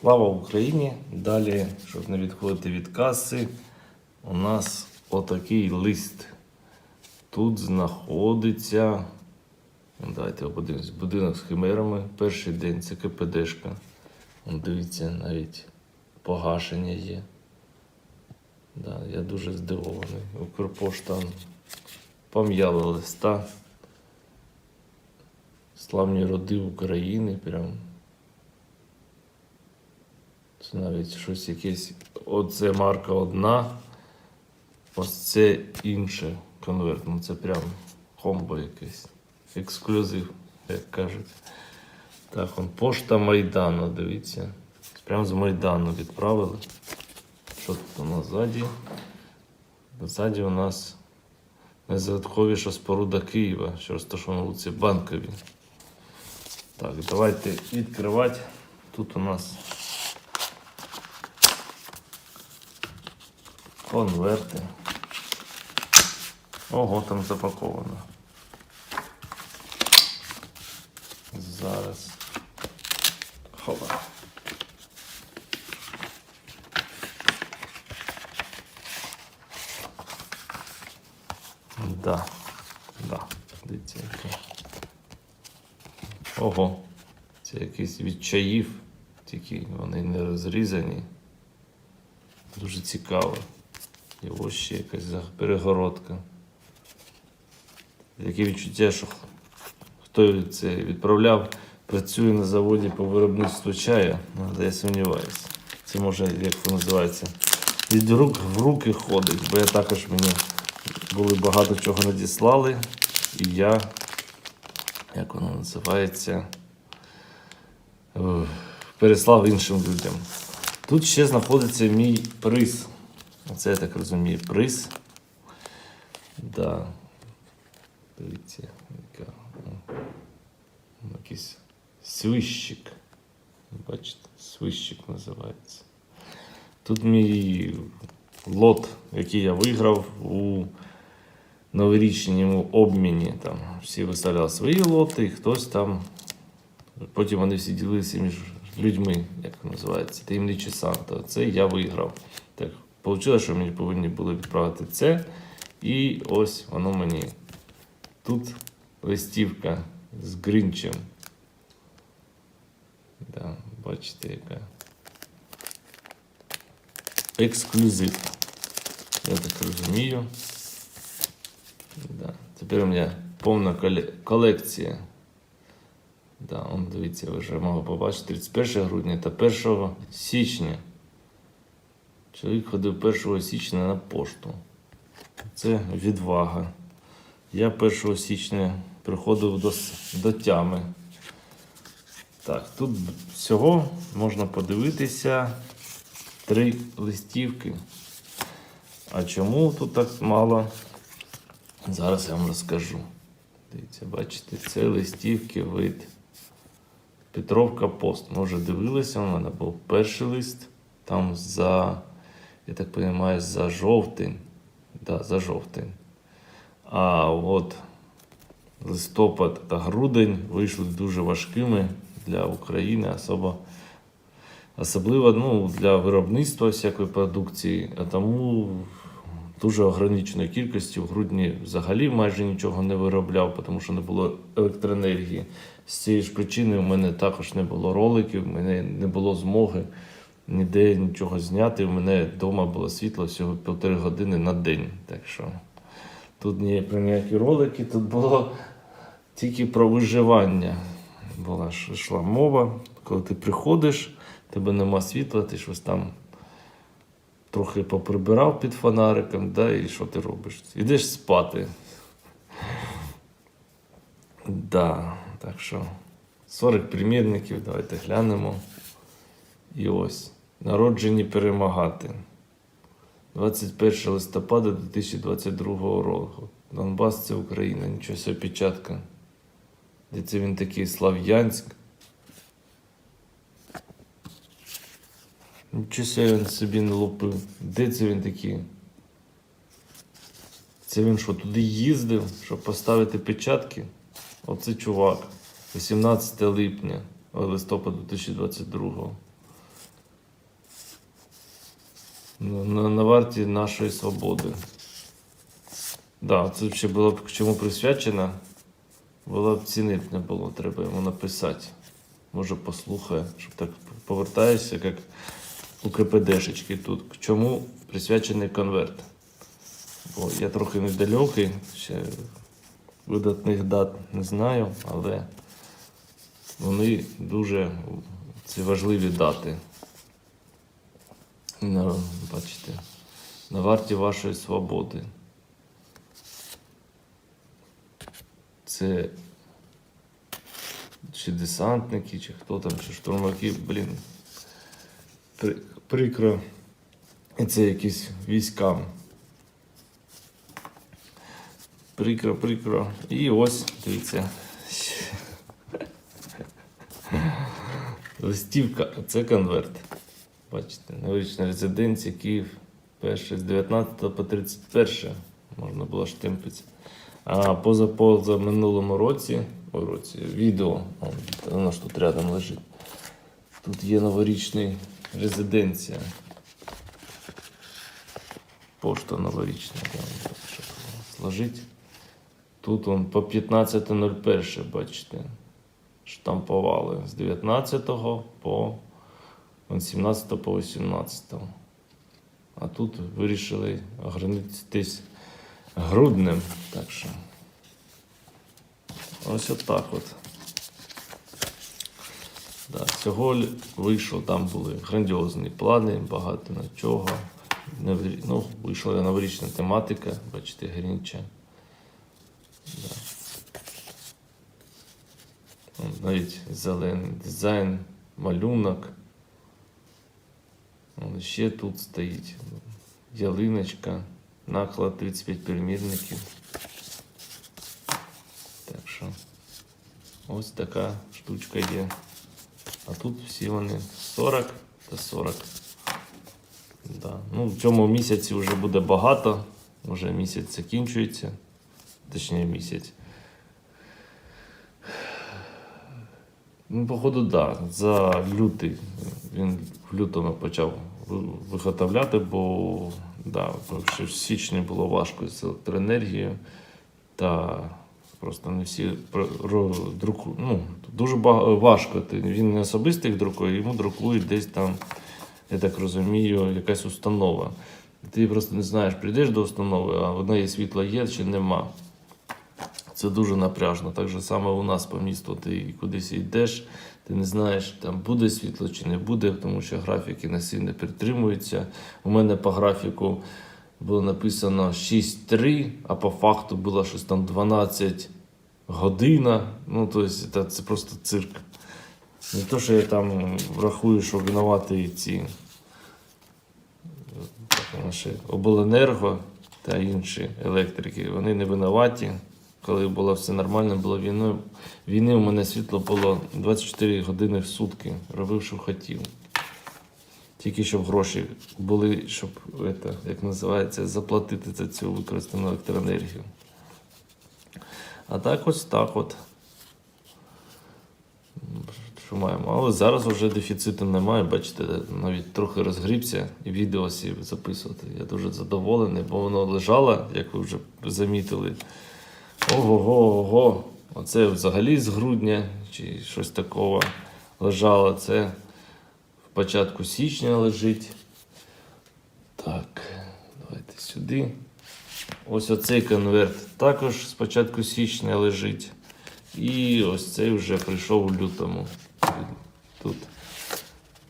Слава Україні! Далі, щоб не відходити від каси, у нас отакий лист. Тут знаходиться. Давайте подивимось. Будинок з химерами. Перший день це КПДшка. Дивіться, навіть погашення є. Да, я дуже здивований. Укрпошта пом'яла листа. Славні роди України. Прям. Навіть щось якесь. Оце марка одна. Ось це інше конверт. Ну це прям комбо якесь. Ексклюзив, як кажуть. Так, он пошта Майдану, дивіться. Прямо з Майдану відправили. Що тут у нас ззаді? Ззаді у нас найзагадковіша споруда Києва, що розташована на вулиці Банкові. Так, давайте відкривати. Тут у нас конверти. Ого, там запаковано. Зараз. Хопа. Да. Да. Дивіться. Ого. Це якийсь від чаїв, тільки вони не розрізані. Дуже цікаво. І ось ще якась перегородка. Таке відчуття, що хто це відправляв, працює на заводі по виробництву чаю, Ну, але я сумніваюся. Це може, як це називається, від рук в руки ходить, бо я також мені були багато чого надіслали, і я, як воно називається, е, переслав іншим людям. Тут ще знаходиться мій приз. Оце я так розумію, приз. Да. Дивіться, яка. Якийсь свищик. Бачите, свищик називається. Тут мій лот, який я виграв у новорічному обміні. Там всі виставляли свої лоти, і хтось там. Потім вони всі ділилися між людьми, як називається, таємничі Санта. Це я виграв. Так, вийшло, що мені повинні були відправити це. І ось воно мені. Тут листівка з Грінчем. Да, бачите, яка. Ексклюзив. Я так розумію. Да. Тепер у мене повна колекція. Да, он, дивіться, ви вже могли побачити 31 грудня та 1 січня. Чоловік ходив 1 січня на пошту. Це відвага. Я 1 січня приходив до, до тями. Так, тут всього можна подивитися три листівки. А чому тут так мало? Зараз я вам розкажу. Дивіться, бачите, це листівки від Петровка Пост. Ми вже дивилися, у мене був перший лист. Там за, я так розумію, за жовтень. Да, за жовтень. А от листопад та грудень вийшли дуже важкими для України, особо, особливо ну, для виробництва всякої продукції, а тому дуже ограниченою кількістю. В грудні взагалі майже нічого не виробляв, тому що не було електроенергії. З цієї ж причини у мене також не було роликів, в мене не було змоги ніде нічого зняти. У мене вдома було світло всього півтори години на день. Так що тут ні про ніякі ролики, тут було тільки про виживання. Була ж йшла мова. Коли ти приходиш, тебе нема світла, ти щось там трохи поприбирав під фонариком, да, і що ти робиш? Ідеш спати. Да, так що 40 примірників, давайте глянемо. І ось. Народжені перемагати. 21 листопада 2022 року. Донбас це Україна, нічого собі печатка. Де це він такий Слав'янськ. Нічого собі він собі не лупив. Де це він такий? Це він що, туди їздив, щоб поставити печатки? Оце чувак. 18 липня, листопада 2022 на, на, варті нашої свободи. Да, це ще було б чому присвячено. Було б цінити не було, треба йому написати. Може послухає, щоб так повертаєшся, як у КПДшечки тут. К чому присвячений конверт? Бо я трохи недалекий, ще видатних дат не знаю, але вони дуже ці важливі дати. На, бачите, на варті вашої свободи. Це чи десантники, чи хто там, чи штурмаки, блін. При, прикро. І це якісь військам. Прикро, прикро. І ось, дивіться. Листівка, це конверт. Бачите, новорічна резиденція, Київ. Перше з 19 по 31 можна було штемпити. А поза поза минулому році, ой, році відео, он, воно ж тут рядом лежить. Тут є новорічний резиденція. Пошта новорічна, щоб. Тут он по 15.01, бачите, штампували з 19 по он 17 по 18. А тут вирішили ограничитись грудним. Так що ось отак от. Да, всього вийшло, там були грандіозні плани, багато на чого. Ну, вийшла новорічна тематика, бачите, Грінча. Да. Навіть зелений дизайн, малюнок. Ще тут стоїть ялиночка, наклад 35 примірників. Так що ось така штучка є. А тут всі вони 40 та 40. Да. Ну, в цьому місяці вже буде багато. Вже місяць закінчується. Точніше місяць. Ну, походу, так. Да. За лютий. Він в лютому почав виготовляти, бо да, в січні було важко з електроенергією. Та просто не всі про- ро- друку. Ну, дуже важко. Він не особисто їх друкує, йому друкують десь там, я так розумію, якась установа. Ти просто не знаєш, прийдеш до установи, а в неї світла є чи нема. Це дуже напряжно. Так же саме у нас по місту. Ти кудись йдеш, ти не знаєш, там буде світло чи не буде, тому що графіки на сильно підтримуються. У мене по графіку було написано 6.3, а по факту було щось там 12 година. Ну, тобто, це, просто цирк. Не то, що я там врахую, що винувати ці наші обленерго та інші електрики, вони не винуваті. Коли було все нормально, було війни, війни у мене світло було 24 години в сутки, робив, що хотів. Тільки щоб гроші були, щоб это, як називається, заплатити за цю використану електроенергію. А так ось так от. Що маємо? Але зараз вже дефіциту немає. Бачите, навіть трохи розгрібся і відео сів записувати. Я дуже задоволений, бо воно лежало, як ви вже замітили. Ого-го, ого. Оце взагалі з грудня чи щось такого лежало. Це в початку січня лежить. Так, давайте сюди. Ось оцей конверт також з початку січня лежить. І ось цей вже прийшов у лютому. Тут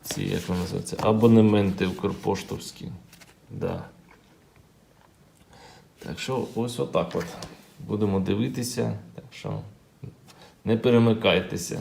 ці, як вони називаються, абонементи Укрпоштовські. Да. Так що ось отак от. Будемо дивитися. Так що не перемикайтеся.